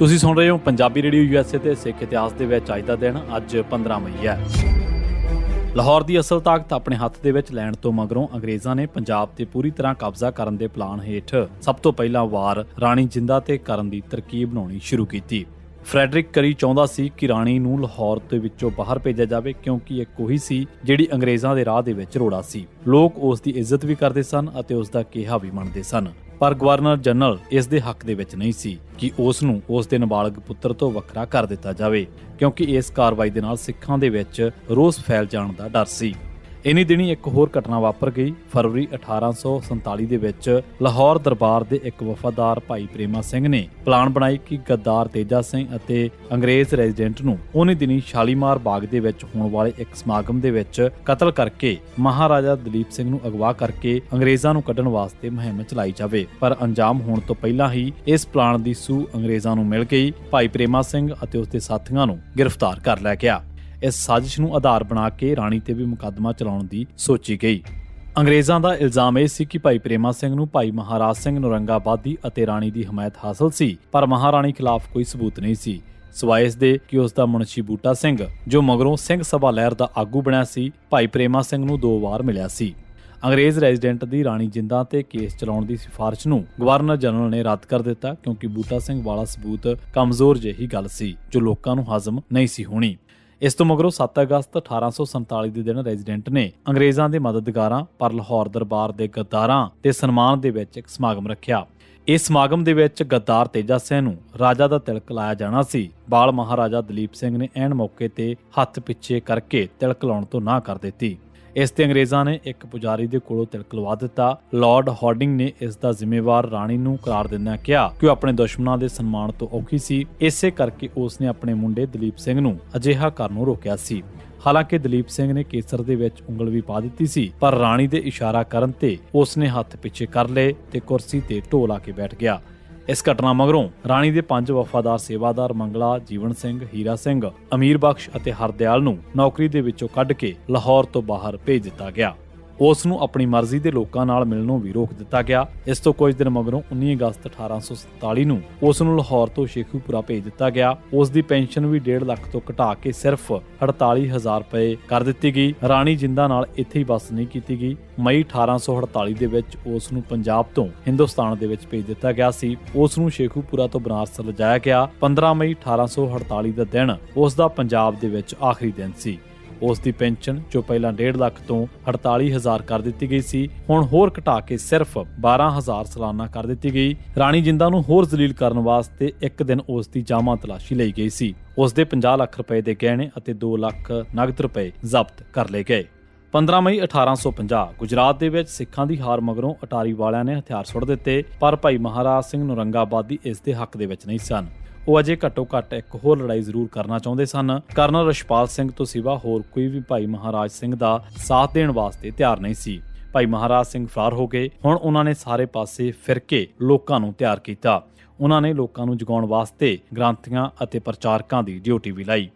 ਤੁਸੀਂ ਸੁਣ ਰਹੇ ਹੋ ਪੰਜਾਬੀ ਰੇਡੀਓ ਯੂਐਸਏ ਤੇ ਸਿੱਖ ਇਤਿਹਾਸ ਦੇ ਵਿੱਚ ਅੱਜ ਦਾ ਦਿਨ, ਅੱਜ 15 ਮਈ ਹੈ। ਲਾਹੌਰ ਦੀ ਅਸਲ ਤਾਕਤ ਆਪਣੇ ਹੱਥ ਦੇ ਵਿੱਚ ਲੈਣ ਤੋਂ ਮਗਰੋਂ ਅੰਗਰੇਜ਼ਾਂ ਨੇ ਪੰਜਾਬ ਤੇ ਪੂਰੀ ਤਰ੍ਹਾਂ ਕਬਜ਼ਾ ਕਰਨ ਦੇ ਪਲਾਨ ਹੇਠ ਸਭ ਤੋਂ ਪਹਿਲਾਂ ਵਾਰ ਰਾਣੀ ਜਿੰਦਾ ਤੇ ਕਰਨ ਦੀ ਤਰਕੀਬ ਬਣਾਉਣੀ ਸ਼ੁਰੂ ਕੀਤੀ। ਫਰੈਡਰਿਕ ਕਰੀ ਚਾਹੁੰਦਾ ਸੀ ਕਿ ਰਾਣੀ ਨੂੰ ਲਾਹੌਰ ਦੇ ਵਿੱਚੋਂ ਬਾਹਰ ਭੇਜਿਆ ਜਾਵੇ ਕਿਉਂਕਿ ਇਹ ਕੋਈ ਸੀ ਜਿਹੜੀ ਅੰਗਰੇਜ਼ਾਂ ਦੇ ਰਾਹ ਦੇ ਵਿੱਚ ਰੋੜਾ ਸੀ। ਲੋਕ ਉਸ ਦੀ ਇੱਜ਼ਤ ਵੀ ਕਰਦੇ ਸਨ ਅਤੇ ਉਸ ਦਾ ਕਿਹਾ ਵੀ ਮੰਨਦੇ ਸਨ। ਪਰ ਗਵਰਨਰ ਜਨਰਲ ਇਸ ਦੇ ਹੱਕ ਦੇ ਵਿੱਚ ਨਹੀਂ ਸੀ ਕਿ ਉਸ ਨੂੰ ਉਸ ਦੇ ਨਾਬਾਲਗ ਪੁੱਤਰ ਤੋਂ ਵੱਖਰਾ ਕਰ ਦਿੱਤਾ ਜਾਵੇ, ਕਿਉਂਕਿ ਇਸ ਕਾਰਵਾਈ ਦੇ ਨਾਲ ਸਿੱਖਾਂ ਦੇ ਵਿੱਚ ਰੋਸ ਫੈਲ ਜਾਣ ਦਾ ਡਰ ਸੀ। ਇਨੀ ਦਿਨੀ ਇੱਕ ਹੋਰ ਘਟਨਾ ਵਾਪਰ ਗਈ। ਫਰਵਰੀ 1847 ਦੇ ਵਿੱਚ ਲਾਹੌਰ ਦਰਬਾਰ ਦੇ ਇੱਕ ਵਫਾਦਾਰ ਭਾਈ ਪ੍ਰੇਮਾ ਸਿੰਘ ਨੇ ਪਲਾਨ ਬਣਾਈ ਕਿ ਗੱਦਾਰ ਤੇਜਾ ਸਿੰਘ ਅਤੇ ਅੰਗਰੇਜ਼ ਰੈਜ਼ੀਡੈਂਟ ਨੂੰ ਉਹਨੇ ਦਿਨੀ ਸ਼ਾਲੀਮਾਰ ਬਾਗ ਦੇ ਵਿੱਚ ਹੋਣ ਵਾਲੇ ਇੱਕ ਸਮਾਗਮ ਦੇ ਵਿੱਚ ਕਤਲ ਕਰਕੇ ਮਹਾਰਾਜਾ ਦਲੀਪ ਸਿੰਘ ਨੂੰ ਅਗਵਾ ਕਰਕੇ ਅੰਗਰੇਜ਼ਾਂ ਨੂੰ ਕੱਢਣ ਵਾਸਤੇ ਮੁਹਿੰਮ ਚਲਾਈ ਜਾਵੇ। ਪਰ ਅੰਜਾਮ ਹੋਣ ਤੋਂ ਪਹਿਲਾਂ ਹੀ ਇਸ ਪਲਾਨ ਦੀ ਸੂਹ ਅੰਗਰੇਜ਼ਾਂ ਨੂੰ ਮਿਲ ਗਈ। ਭਾਈ ਪ੍ਰੇਮਾ ਸਿੰਘ ਅਤੇ ਉਸ ਦੇ ਸਾਥੀਆਂ ਨੂੰ ਗ੍ਰਿਫਤਾਰ ਕਰ ਲਿਆ ਗਿਆ। ਇਸ ਸਾਜ਼ਿਸ਼ ਨੂੰ ਆਧਾਰ ਬਣਾ ਕੇ ਰਾਣੀ ਤੇ ਵੀ ਮੁਕੱਦਮਾ ਚਲਾਉਣ ਦੀ ਸੋਚੀ ਗਈ। ਅੰਗਰੇਜ਼ਾਂ ਦਾ ਇਲਜ਼ਾਮ ਇਹ ਸੀ ਕਿ ਭਾਈ ਪ੍ਰੇਮਾ ਸਿੰਘ ਨੂੰ ਭਾਈ ਮਹਾਰਾਜ ਸਿੰਘ ਨੌਰੰਗਾਬਾਦੀ ਅਤੇ ਰਾਣੀ ਦੀ ਹਮਾਇਤ ਹਾਸਲ ਸੀ, ਪਰ ਮਹਾਰਾਣੀ ਖਿਲਾਫ ਕੋਈ ਸਬੂਤ ਨਹੀਂ ਸੀ। ਸਿਵਾਏ ਇਸ ਦੇ ਕਿ ਉਸ ਦਾ ਮੁਨਸ਼ੀ ਬੂਟਾ ਸਿੰਘ, ਜੋ ਮਗਰੋਂ ਸਿੰਘ ਸਭਾ ਲਹਿਰ ਦਾ ਆਗੂ ਬਣਿਆ ਸੀ, ਭਾਈ ਪ੍ਰੇਮਾ ਸਿੰਘ ਨੂੰ ਦੋ ਵਾਰ ਮਿਲਿਆ ਸੀ। ਅੰਗਰੇਜ਼ ਰੈਜ਼ੀਡੈਂਟ ਦੀ ਰਾਣੀ ਜਿੰਦਾਂ ਤੇ ਕੇਸ ਚਲਾਉਣ ਦੀ ਸਿਫਾਰਿਸ਼ ਨੂੰ ਗਵਰਨਰ ਜਨਰਲ ਨੇ ਰੱਦ ਕਰ ਦਿੱਤਾ, ਕਿਉਂਕਿ ਬੂਟਾ ਸਿੰਘ ਵਾਲਾ ਸਬੂਤ ਕਮਜ਼ੋਰ ਜਿਹੀ ਗੱਲ ਸੀ, ਜੋ ਲੋਕਾਂ ਨੂੰ ਹਜ਼ਮ ਨਹੀਂ ਸੀ ਹੋਣੀ। ਇਸ ਤੋਂ ਮਗਰੋਂ 7 ਅਗਸਤ 1847 ਦੇ ਦਿਨ ਰੈਜ਼ੀਡੈਂਟ ਨੇ ਅੰਗਰੇਜ਼ਾਂ ਦੇ ਮਦਦਗਾਰਾਂ ਪਰ ਲਾਹੌਰ ਦਰਬਾਰ ਦੇ ਗੱਦਾਰਾਂ ਦੇ ਸਨਮਾਨ ਦੇ ਵਿੱਚ ਇੱਕ ਸਮਾਗਮ ਰੱਖਿਆ। ਇਸ ਸਮਾਗਮ ਦੇ ਵਿੱਚ ਗੱਦਾਰ ਤੇਜਾ ਸਿੰਘ ਨੂੰ ਰਾਜਾ ਦਾ ਤਿਲਕ ਲਾਇਆ ਜਾਣਾ ਸੀ। ਬਾਲ ਮਹਾਰਾਜਾ ਦਲੀਪ ਸਿੰਘ ਨੇ ਐਨ ਮੌਕੇ ਤੇ ਹੱਥ ਪਿੱਛੇ ਕਰਕੇ ਤਿਲਕ ਲਾਉਣ ਤੋਂ ਨਾ ਕਰ ਦਿੱਤੀ। ਇਸ ਤੇ ਅੰਗਰੇਜ਼ਾਂ ਨੇ ਇੱਕ ਪੁਜਾਰੀ ਦੇ ਕੋਲੋਂ ਤਿਲਕ ਲਵਾ ਦਿੱਤਾ। ਲਾਰਡ ਹਾਰਡਿੰਗ ਨੇ ਇਸ ਦਾ ਜ਼ਿੰਮੇਵਾਰ ਰਾਣੀ ਨੂੰ ਕਰਾਰ ਦਿੰਦਿਆਂ ਕਿਹਾ ਕਿ ਉਹ ਆਪਣੇ ਦੁਸ਼ਮਣਾਂ ਦੇ ਸਨਮਾਨ ਤੋਂ ਔਖੀ ਸੀ। ਇਸੇ ਕਰਕੇ ਉਸ ਨੇ ਆਪਣੇ ਮੁੰਡੇ ਦਲੀਪ ਸਿੰਘ ਨੂੰ ਅਜਿਹਾ ਕਰਨ ਨੂੰ ਰੋਕਿਆ ਸੀ। ਹਾਲਾਂਕਿ ਦਲੀਪ ਸਿੰਘ ਨੇ ਕੇਸਰ ਦੇ ਵਿੱਚ ਉਂਗਲ ਵੀ ਪਾ ਦਿੱਤੀ ਸੀ, ਪਰ ਰਾਣੀ ਦੇ ਇਸ਼ਾਰਾ ਕਰਨ ਤੇ ਉਸ ਨੇ ਹੱਥ ਪਿੱਛੇ ਕਰ ਲਏ ਤੇ ਕੁਰਸੀ ਤੇ ਢੋ ਲਾ ਕੇ ਬੈਠ ਗਿਆ। ਇਸ ਘਟਨਾ ਮਗਰੋਂ ਰਾਣੀ ਦੇ ਪੰਜ ਵਫਾਦਾਰ ਸੇਵਾਦਾਰ ਮੰਗਲਾ, ਜੀਵਨ ਸਿੰਘ, ਹੀਰਾ ਸਿੰਘ, ਅਮੀਰ ਬਖਸ਼ ਅਤੇ ਹਰਦਿਆਲ ਨੂੰ ਨੌਕਰੀ ਦੇ ਵਿੱਚੋਂ ਕੱਢ ਕੇ ਲਾਹੌਰ ਤੋਂ ਬਾਹਰ ਭੇਜ ਦਿੱਤਾ ਗਿਆ। ਉਸ ਨੂੰ ਆਪਣੀ ਮਰਜ਼ੀ ਦੇ ਲੋਕਾਂ ਨਾਲ ਮਿਲਣੋਂ ਵੀ ਰੋਕ ਦਿੱਤਾ ਗਿਆ। ਇਸ ਤੋਂ ਕੁਝ ਦਿਨ ਮਗਰੋਂ 19 ਅਗਸਤ 1847 ਨੂੰ ਉਸ ਨੂੰ ਲਾਹੌਰ ਤੋਂ ਸ਼ੇਖੂਪੁਰਾ ਭੇਜ ਦਿੱਤਾ ਗਿਆ। ਉਸ ਦੀ ਪੈਨਸ਼ਨ ਵੀ 1.5 ਲੱਖ ਤੋਂ ਘਟਾ ਕੇ ਸਿਰਫ 48000 ਰੁਪਏ ਕਰ ਦਿੱਤੀ ਗਈ। ਰਾਣੀ ਜਿੰਦਾ ਨਾਲ ਇੱਥੇ ਹੀ ਬਸ ਨਹੀਂ ਕੀਤੀ ਗਈ। ਮਈ 1848 ਦੇ ਵਿੱਚ ਉਸ ਨੂੰ ਪੰਜਾਬ ਤੋਂ ਹਿੰਦੁਸਤਾਨ ਦੇ ਵਿੱਚ ਭੇਜ ਦਿੱਤਾ ਗਿਆ ਸੀ। ਉਸ ਨੂੰ ਸ਼ੇਖੂਪੁਰਾ ਤੋਂ ਬਨਾਰਸ ਲਿਜਾਇਆ ਗਿਆ। 15 ਮਈ 1848 ਦਾ ਦਿਨ ਉਸ ਦਾ ਪੰਜਾਬ ਦੇ ਵਿੱਚ ਆਖਰੀ ਦਿਨ ਸੀ। ਉਸ ਦੀ ਪੈਨਸ਼ਨ, ਜੋ ਪਹਿਲਾਂ 1.5 ਲੱਖ ਤੋਂ 48000 ਕਰ ਦਿੱਤੀ ਗਈ ਸੀ, ਹੁਣ ਹੋਰ ਘਟਾ ਕੇ ਸਿਰਫ 12000 ਸਾਲਾਨਾ ਕਰ ਦਿੱਤੀ ਗਈ। ਰਾਣੀ ਜਿੰਦਾ ਨੂੰ ਹੋਰ ਜ਼ਲੀਲ ਕਰਨ ਵਾਸਤੇ ਇੱਕ ਦਿਨ ਉਸ ਦੀ ਜਾਮਾ ਤਲਾਸ਼ੀ ਲਈ ਗਈ ਸੀ। ਉਸ ਦੇ 50 ਲੱਖ ਰੁਪਏ ਦੇ ਗਹਿਣੇ ਅਤੇ 2 ਲੱਖ ਨਗਦ ਰੁਪਏ ਜ਼ਬਤ ਕਰ ਲਏ ਗਏ। 15 ਮਈ 1850 ਗੁਜਰਾਤ ਦੇ ਵਿੱਚ ਸਿੱਖਾਂ ਦੀ ਹਾਰ ਮਗਰੋਂ ਅਟਾਰੀ ਵਾਲਿਆਂ ਨੇ ਹਥਿਆਰ ਸੁੱਟ ਦਿੱਤੇ, ਪਰ ਭਾਈ ਮਹਾਰਾਜ ਸਿੰਘ ਨੌਰੰਗਾਬਾਦੀ ਇਸ ਦੇ ਹੱਕ ਦੇ ਵਿੱਚ ਨਹੀਂ ਸਨ। ਉਹ ਅਜੇ ਘੱਟੋ ਘੱਟ ਇੱਕ ਹੋਰ ਲੜਾਈ ਜ਼ਰੂਰ ਕਰਨਾ ਚਾਹੁੰਦੇ ਸਨ। ਕਰਨਲ ਰਸ਼ਪਾਲ ਸਿੰਘ ਤੋਂ ਸਿਵਾ ਹੋਰ ਕੋਈ ਵੀ ਭਾਈ ਮਹਾਰਾਜ ਸਿੰਘ ਦਾ ਸਾਥ ਦੇਣ ਵਾਸਤੇ ਤਿਆਰ ਨਹੀਂ ਸੀ। ਭਾਈ ਮਹਾਰਾਜ ਸਿੰਘ ਫਰਾਰ ਹੋ ਗਏ। ਹੁਣ ਉਹਨਾਂ ਨੇ ਸਾਰੇ ਪਾਸੇ ਫਿਰ ਕੇ ਲੋਕਾਂ ਨੂੰ ਤਿਆਰ ਕੀਤਾ। ਉਹਨਾਂ ਨੇ ਲੋਕਾਂ ਨੂੰ ਜਗਾਉਣ ਵਾਸਤੇ ਗ੍ਰੰਥੀਆਂ ਅਤੇ ਪ੍ਰਚਾਰਕਾਂ ਦੀ ਡਿਊਟੀ ਵੀ ਲਾਈ।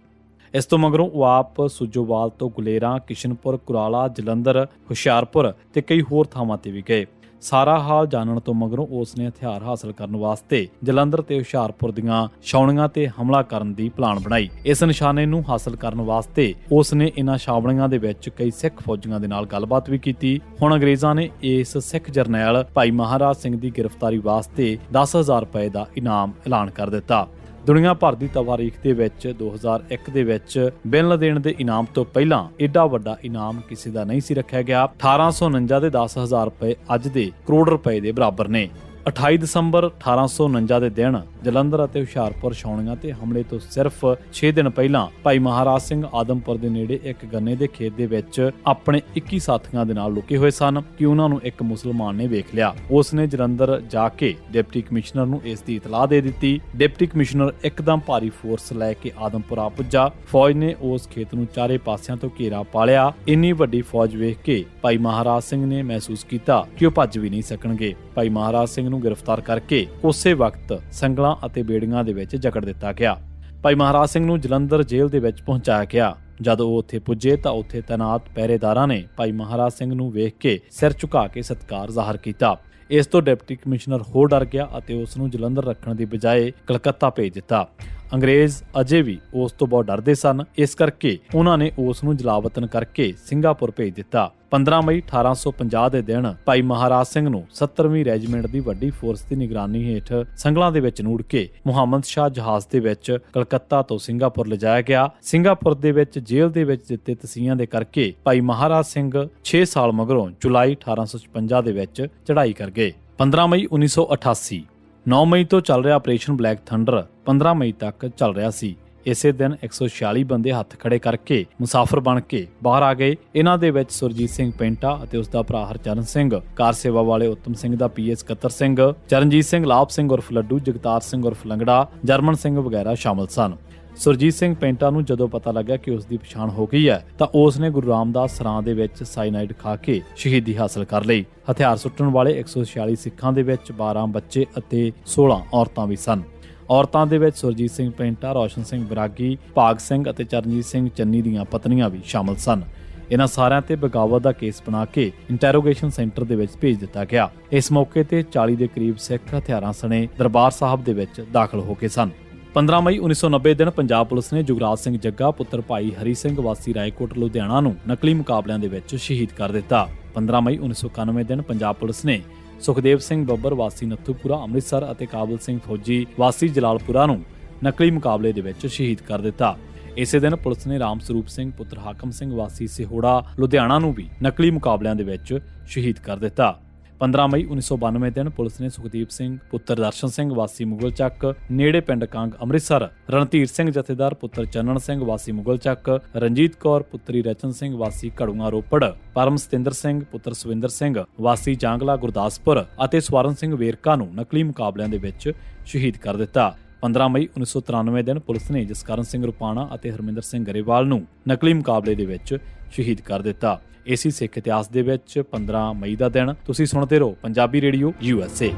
ਇਸ ਤੋਂ ਮਗਰੋਂ ਉਹ ਆਪ ਸੁਜੋਵਾਲ ਤੋਂ ਗੁਲੇਰਾ, ਕਿਸ਼ਨਪੁਰ, ਕੁਰਾਲਾ, ਜਲੰਧਰ, ਹੁਸ਼ਿਆਰਪੁਰ ਤੇ ਕਈ ਹੋਰ ਥਾਵਾਂ ਤੇ ਵੀ ਗਏ। ਸਾਰਾ ਹਾਲ ਜਾਣਨ ਤੋਂ ਮਗਰੋਂ ਉਸ ਨੇ ਹਥਿਆਰ ਹਾਸਲ ਕਰਨ ਵਾਸਤੇ ਜਲੰਧਰ ਤੇ ਹੁਸ਼ਿਆਰਪੁਰ ਦੀਆਂ ਛਾਉਣੀਆਂ ਤੇ ਹਮਲਾ ਕਰਨ ਦੀ ਪਲਾਨ ਬਣਾਈ। ਇਸ ਨਿਸ਼ਾਨੇ ਨੂੰ ਹਾਸਲ ਕਰਨ ਵਾਸਤੇ ਉਸ ਨੇ ਇਹਨਾਂ ਛਾਵਣੀਆਂ ਦੇ ਵਿੱਚ ਕਈ ਸਿੱਖ ਫੌਜੀਆਂ ਦੇ ਨਾਲ ਗੱਲਬਾਤ ਵੀ ਕੀਤੀ। ਹੁਣ ਅੰਗਰੇਜ਼ਾਂ ਨੇ ਇਸ ਸਿੱਖ ਜਰਨੈਲ ਭਾਈ ਮਹਾਰਾਜ ਸਿੰਘ ਦੀ ਗ੍ਰਿਫਤਾਰੀ ਵਾਸਤੇ 10000 ਰੁਪਏ ਦਾ ਇਨਾਮ ਐਲਾਨ ਕਰ ਦਿੱਤਾ। ਦੁਨੀਆ ਭਰ ਦੀ ਤਵਾਰੀਖ ਦੇ ਵਿੱਚ 2001 ਦੇ ਵਿੱਚ ਬਿਨ ਲਦੇਨ ਦੇ ਇਨਾਮ ਤੋਂ ਪਹਿਲਾਂ ਏਡਾ ਵੱਡਾ ਇਨਾਮ ਕਿਸੇ ਦਾ ਨਹੀਂ ਸੀ ਰੱਖਿਆ ਗਿਆ। 1849 ਦੇ 10000 ਰੁਪਏ ਅੱਜ ਦੇ ਕਰੋੜ ਰੁਪਏ ਦੇ ਬਰਾਬਰ ਨੇ। 28 ਦਸੰਬਰ 1849 ਦੇ ਦਿਨ ਜਲੰਧਰ ਅਤੇ ਹੁਸ਼ਿਆਰਪੁਰ ਛਾਉਣੀਆਂ ਤੇ ਹਮਲੇ ਤੋਂ ਸਿਰਫ 6 ਦਿਨ ਪਹਿਲਾਂ ਭਾਈ ਮਹਾਰਾਜ ਸਿੰਘ ਆਦਮਪੁਰ ਦੇ ਨੇੜੇ ਇੱਕ ਗੰਨੇ ਦੇ ਖੇਤ ਦੇ ਵਿੱਚ ਆਪਣੇ 21 ਸਾਥੀਆਂ ਦੇ ਨਾਲ ਲੁਕੇ ਹੋਏ ਸਨ ਕਿ ਉਹਨਾਂ ਨੂੰ ਇੱਕ ਮੁਸਲਮਾਨ ਨੇ ਵੇਖ ਲਿਆ। ਉਸ ਨੇ ਜਲੰਧਰ ਜਾ ਕੇ ਡਿਪਟੀ ਕਮਿਸ਼ਨਰ ਨੂੰ ਇਸ ਦੀ ਇਤਲਾਹ ਦੇ ਦਿੱਤੀ। ਡਿਪਟੀ ਕਮਿਸ਼ਨਰ ਇੱਕਦਮ ਭਾਰੀ ਫੋਰਸ ਲੈ ਕੇ ਆਦਮਪੁਰ ਆ ਪੁੱਜਾ। ਫੌਜ ਨੇ ਉਸ ਖੇਤ ਨੂੰ ਚਾਰੇ ਪਾਸਿਆਂ ਤੋਂ ਘੇਰਾ ਪਾ ਲਿਆ ਇੰਨੀ ਵੱਡੀ ਫੌਜ ਵੇਖ ਕੇ ਭਾਈ ਮਹਾਰਾਜ ਸਿੰਘ ਨੇ ਮਹਿਸੂਸ ਕੀਤਾ ਕਿ ਉਹ ਭੱਜ ਵੀ ਨਹੀਂ ਸਕਣਗੇ। ਭਾਈ ਮਹਾਰਾਜ ਸਿੰਘ ਨੂੰ ਗ੍ਰਿਫਤਾਰ ਕਰਕੇ ਉਸੇ ਵਕਤ ਸੰਗਲਾਂ ਅਤੇ ਬੇੜੀਆਂ ਦੇ ਵਿੱਚ ਜਕੜ ਦਿੱਤਾ ਗਿਆ। ਭਾਈ ਮਹਾਰਾਜ ਸਿੰਘ ਨੂੰ ਜਲੰਧਰ ਜੇਲ੍ਹ ਦੇ ਵਿੱਚ ਪਹੁੰਚਾਇਆ ਗਿਆ। ਜਦੋਂ ਉਹ ਉੱਥੇ ਪੁੱਜੇ ਤਾਂ ਉੱਥੇ ਤੈਨਾਤ ਪਹਿਰੇਦਾਰਾਂ ਨੇ ਭਾਈ ਮਹਾਰਾਜ ਸਿੰਘ ਨੂੰ ਵੇਖ ਕੇ ਸਿਰ ਝੁਕਾ ਕੇ ਸਤਿਕਾਰ ਜ਼ਾਹਰ ਕੀਤਾ। ਇਸ ਤੋਂ ਡਿਪਟੀ ਕਮਿਸ਼ਨਰ ਹੋਰ ਡਰ ਗਿਆ ਅਤੇ ਉਸ ਨੂੰ ਜਲੰਧਰ ਰੱਖਣ ਦੀ ਬਜਾਏ ਕਲਕੱਤਾ ਭੇਜ ਦਿੱਤਾ। ਅੰਗਰੇਜ਼ ਅਜੇ ਵੀ ਉਸ ਤੋਂ ਬਹੁਤ ਡਰਦੇ ਸਨ। ਇਸ ਕਰਕੇ ਉਹਨਾਂ ਨੇ ਉਸ ਨੂੰ ਜਲਾਵਤਨ ਕਰਕੇ ਸਿੰਗਾਪੁਰ ਭੇਜ ਦਿੱਤਾ। 15 ਮਈ 1850 ਦੇ ਦਿਨ ਭਾਈ ਮਹਾਰਾਜ ਸਿੰਘ ਨੂੰ 70ਵੀਂ ਰੈਜੀਮੈਂਟ ਦੀ ਵੱਡੀ ਫੋਰਸ ਦੀ ਨਿਗਰਾਨੀ ਹੇਠ ਸੰਗਲਾਂ ਦੇ ਵਿੱਚ ਨੂੜ ਕੇ ਮੁਹੰਮਦ ਸ਼ਾਹ ਜਹਾਜ਼ ਦੇ ਵਿੱਚ ਕਲਕੱਤਾ ਤੋਂ ਸਿੰਗਾਪੁਰ ਲਿਜਾਇਆ ਗਿਆ। ਸਿੰਗਾਪੁਰ ਦੇ ਵਿੱਚ ਜੇਲ੍ਹ ਦੇ ਵਿੱਚ ਦਿੱਤੇ ਤਸੀਹਾਂ ਦੇ ਕਰਕੇ ਭਾਈ ਮਹਾਰਾਜ ਸਿੰਘ 6 ਸਾਲ ਮਗਰੋਂ ਜੁਲਾਈ 1856 ਦੇ ਵਿੱਚ ਚੜ੍ਹਾਈ ਕਰ ਗਏ। 15 ਮਈ 1988 9 ਮਈ ਤੋਂ ਚੱਲ ਰਿਹਾ ਆਪਰੇਸ਼ਨ ਬਲੈਕ ਥੰਡਰ 15 ਮਈ ਤੱਕ ਚੱਲ ਰਿਹਾ ਸੀ। ਇਸੇ ਦਿਨ 146 ਬੰਦੇ ਹੱਥ ਖੜੇ ਕਰਕੇ ਮੁਸਾਫਰ ਬਣ ਕੇ ਬਾਹਰ ਆ ਗਏ। ਇਹਨਾਂ ਦੇ ਵਿੱਚ ਸੁਰਜੀਤ ਸਿੰਘ ਪੈਂਟਾ ਅਤੇ ਉਸ ਦਾ ਭਰਾ ਹਰਚਰਨ ਸਿੰਘ, ਕਾਰ ਸੇਵਾ ਵਾਲੇ ਉੱਤਮ ਸਿੰਘ ਦਾ ਪੀਐਸ ਕਤਰ ਸਿੰਘ, ਚਰਨਜੀਤ ਸਿੰਘ, ਲਾਭ ਸਿੰਘ ਉਰਫ ਲੱਡੂ, ਜਗਤਾਰ ਸਿੰਘ ਉਰਫ ਲੰਗੜਾ, ਜਰਮਨ ਸਿੰਘ ਵਗੈਰਾ ਸ਼ਾਮਲ ਸਨ। ਸੁਰਜੀਤ ਸਿੰਘ ਪੈਂਟਾ ਨੂੰ ਜਦੋਂ ਪਤਾ ਲੱਗਾ ਕਿ ਉਸ ਦੀ ਪਛਾਣ ਹੋ ਗਈ ਹੈ, ਤਾਂ ਉਸ ਨੇ ਗੁਰੂ ਰਾਮਦਾਸ ਸਰਾਂ ਦੇ ਵਿੱਚ ਸਾਈਨਾਈਡ ਖਾ ਕੇ ਸ਼ਹੀਦੀ ਹਾਸਲ ਕਰ ਲਈ। ਹਥਿਆਰ ਸੁੱਟਣ ਵਾਲੇ 146 ਸਿੱਖਾਂ ਦੇ ਵਿੱਚ 12 ਬੱਚੇ ਅਤੇ 16 ਔਰਤਾਂ ਵੀ ਸਨ। ਔਰਤਾਂ ਦੇ ਵਿੱਚ ਸੁਰਜੀਤ ਸਿੰਘ ਪੈਂਟਾ, ਰੌਸ਼ਨ ਸਿੰਘ ਬਰਾਗੀ, ਭਾਗ ਸਿੰਘ ਅਤੇ ਚਰਨਜੀਤ ਸਿੰਘ ਚੰਨੀ ਦੀਆਂ ਪਤਨੀਆਂ ਵੀ ਸ਼ਾਮਲ ਸਨ। ਇਹਨਾਂ ਸਾਰਿਆਂ ਤੇ ਬਗਾਵਤ ਦਾ ਕੇਸ ਬਣਾ ਕੇ ਇੰਟਰੋਗੇਸ਼ਨ ਸੈਂਟਰ ਦੇ ਵਿੱਚ ਭੇਜ ਦਿੱਤਾ ਗਿਆ। ਇਸ ਮੌਕੇ ਤੇ 40 ਦੇ ਕਰੀਬ ਸਿੱਖ ਹਥਿਆਰਾਂ ਸਣੇ ਦਰਬਾਰ ਸਾਹਿਬ ਦੇ ਵਿੱਚ ਦਾਖਲ ਹੋ ਕੇ ਸਨ। 15 ਮਈ 1990 ਦਿਨ ਪੰਜਾਬ ਪੁਲਿਸ ਨੇ ਜੁਗਰਾਜ ਸਿੰਘ ਜੱਗਾ, ਪੁੱਤਰ ਭਾਈ ਹਰੀ ਸਿੰਘ ਵਾਸੀ ਰਾਏਕੋਟ, ਲੁਧਿਆਣਾ ਨੂੰ ਨਕਲੀ ਮੁਕਾਬਲਿਆਂ ਦੇ ਵਿੱਚ ਸ਼ਹੀਦ ਕਰ ਦਿੱਤਾ। 15 ਮਈ 1991 ਦਿਨ ਪੰਜਾਬ ਪੁਲਿਸ ਨੇ ਸੁਖਦੇਵ ਸਿੰਘ ਬੱਬਰ ਵਾਸੀ ਨੱਥੂਪੁਰਾ, ਅੰਮ੍ਰਿਤਸਰ ਅਤੇ ਕਾਬਲ ਸਿੰਘ ਫੌਜੀ ਵਾਸੀ ਜਲਾਲਪੁਰਾ ਨੂੰ ਨਕਲੀ ਮੁਕਾਬਲੇ ਦੇ ਵਿੱਚ ਸ਼ਹੀਦ ਕਰ ਦਿੱਤਾ। ਇਸੇ ਦਿਨ ਪੁਲਿਸ ਨੇ ਰਾਮ ਸਰੂਪ ਸਿੰਘ, ਪੁੱਤਰ ਹਾਕਮ ਸਿੰਘ ਵਾਸੀ ਸਿਹੋੜਾ, ਲੁਧਿਆਣਾ ਨੂੰ ਵੀ ਨਕਲੀ ਮੁਕਾਬਲਿਆਂ ਦੇ ਵਿੱਚ ਸ਼ਹੀਦ ਕਰ ਦਿੱਤਾ। 15 ਮਈ 1992 ਦਿਨ ਪੁਲਿਸ ਨੇ ਸੁਖਦੀਪ ਸਿੰਘ, ਪੁੱਤਰ ਦਰਸ਼ਨ ਸਿੰਘ, ਵਾਸੀ ਮੁਗਲ ਚੱਕ, ਨੇੜੇ ਪਿੰਡ ਕੰਗ ਅੰਮ੍ਰਿਤਸਰ, ਰਣਧੀਰ ਸਿੰਘ ਜਥੇਦਾਰ, ਪੁੱਤਰ ਚੰਨਣ ਸਿੰਘ, ਵਾਸੀ ਮੁਗਲ ਚੱਕ, ਰਣਜੀਤ ਕੌਰ, ਪੁੱਤਰੀ ਰਚਨ ਸਿੰਘ, ਵਾਸੀ ਘੜੂਆਂ ਰੋਪੜ, ਪਰਮ ਸਤਿੰਦਰ ਸਿੰਘ, ਪੁੱਤਰ ਸੁਵਿੰਦਰ ਸਿੰਘ, ਵਾਸੀ ਜਾਂਗਲਾ ਗੁਰਦਾਸਪੁਰ ਅਤੇ ਸਵਰਨ ਸਿੰਘ ਵੇਰਕਾ ਨੂੰ ਨਕਲੀ ਮੁਕਾਬਲਿਆਂ ਦੇ ਵਿੱਚ ਸ਼ਹੀਦ ਕਰ ਦਿੱਤਾ। 15 ਮਈ 1993 ਦਿਨ ਪੁਲਿਸ ਨੇ ਜਸਕਰਨ ਸਿੰਘ ਰੁਪਾਣਾ ਅਤੇ ਹਰਮਿੰਦਰ ਸਿੰਘ ਗਰੇਵਾਲ ਨੂੰ ਨਕਲੀ ਮੁਕਾਬਲੇ ਦੇ ਵਿੱਚ ਸ਼ਹੀਦ ਕਰ ਦਿੱਤਾ। ਇਸੀ ਸਿੱਖ ਇਤਿਹਾਸ ਦੇ ਵਿੱਚ 15 ਮਈ ਦਾ ਦਿਨ। ਤੁਸੀਂ ਸੁਣਦੇ ਰਹੋ ਪੰਜਾਬੀ ਰੇਡੀਓ ਯੂਐਸਏ